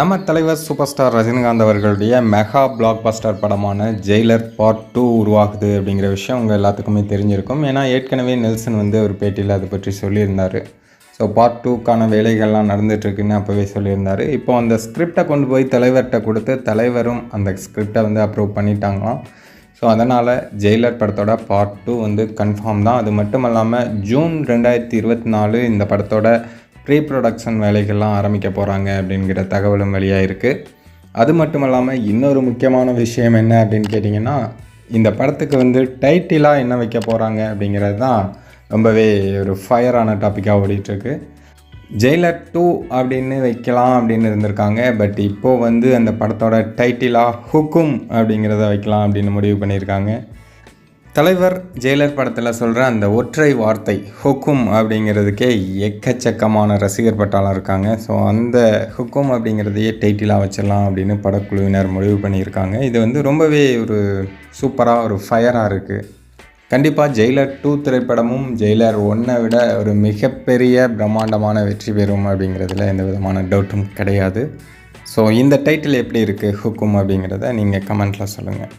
நம்ம தலைவர் super star Rajinikanth அவர்களுடைய மெகா பிளாக் பஸ்டர் படமான ஜெயிலர் பார்ட் டூ உருவாகுது அப்படிங்கிற விஷயம் உங்கள் எல்லாத்துக்குமே தெரிஞ்சிருக்கும். ஏன்னா ஏற்கனவே நெல்சன் வந்து ஒரு பேட்டியில் அதை பற்றி சொல்லியிருந்தார். ஸோ பார்ட் டூக்கான வேலைகள்லாம் நடந்துகிட்ருக்குன்னு அப்போவே சொல்லியிருந்தார். இப்போ அந்த ஸ்கிரிப்டை கொண்டு போய் தலைவர்கிட்ட கொடுத்து தலைவரும் அந்த ஸ்கிரிப்டை வந்து அப்ரூவ் பண்ணிட்டாங்களாம். ஸோ அதனால் ஜெயிலர் படத்தோட பார்ட் டூ வந்து கன்ஃபார்ம் தான். அது மட்டும் இல்லாமல் ஜூன் ரெண்டாயிரத்தி இருபத்தி நாலு இந்த படத்தோட ப்ரீ ப்ரொடக்ஷன் வேலைகள்லாம் ஆரம்பிக்க போகிறாங்க அப்படிங்கிற தகவலும் வெளியாக இருக்குது அது மட்டும் இல்லாமல் இன்னொரு முக்கியமான விஷயம் என்ன அப்படின்னு கேட்டிங்கன்னா இந்த படத்துக்கு வந்து டைட்டிலாக என்ன வைக்க போகிறாங்க அப்படிங்கிறது தான் ரொம்பவே ஒரு ஃபயரான டாப்பிக்காக ஓடிட்டுருக்கு. ஜெயிலர் டூ அப்படின்னு வைக்கலாம் அப்படின்னு இருந்திருக்காங்க. பட் இப்போது வந்து அந்த படத்தோட டைட்டிலாக ஹுக்கும் அப்படிங்கிறத வைக்கலாம் அப்படின்னு முடிவு பண்ணியிருக்காங்க. தலைவர் ஜெயிலர் படத்தில் சொல்கிற அந்த ஒற்றை வார்த்தை ஹுக்கும் அப்படிங்கிறதுக்கே எக்கச்சக்கமான ரசிகர் பட்டாளம் இருக்காங்க. ஸோ அந்த ஹுக்கும் அப்படிங்கிறதையே டைட்டிலாக வச்சிடலாம் அப்படின்னு படக்குழுவினர் முடிவு பண்ணியிருக்காங்க. இது வந்து ரொம்பவே ஒரு சூப்பராக ஒரு ஃபயராக இருக்குது கண்டிப்பாக ஜெயிலர் டூ திரைப்படமும் ஜெயிலர் ஒன்றை விட ஒரு மிகப்பெரிய பிரம்மாண்டமான வெற்றி பெறும் அப்படிங்கிறதுல எந்த விதமான டவுட்டும் கிடையாது. ஸோ இந்த டைட்டில் எப்படி இருக்குது ஹுக்கும் அப்படிங்கிறத நீங்கள் கமெண்ட்டில் சொல்லுங்கள்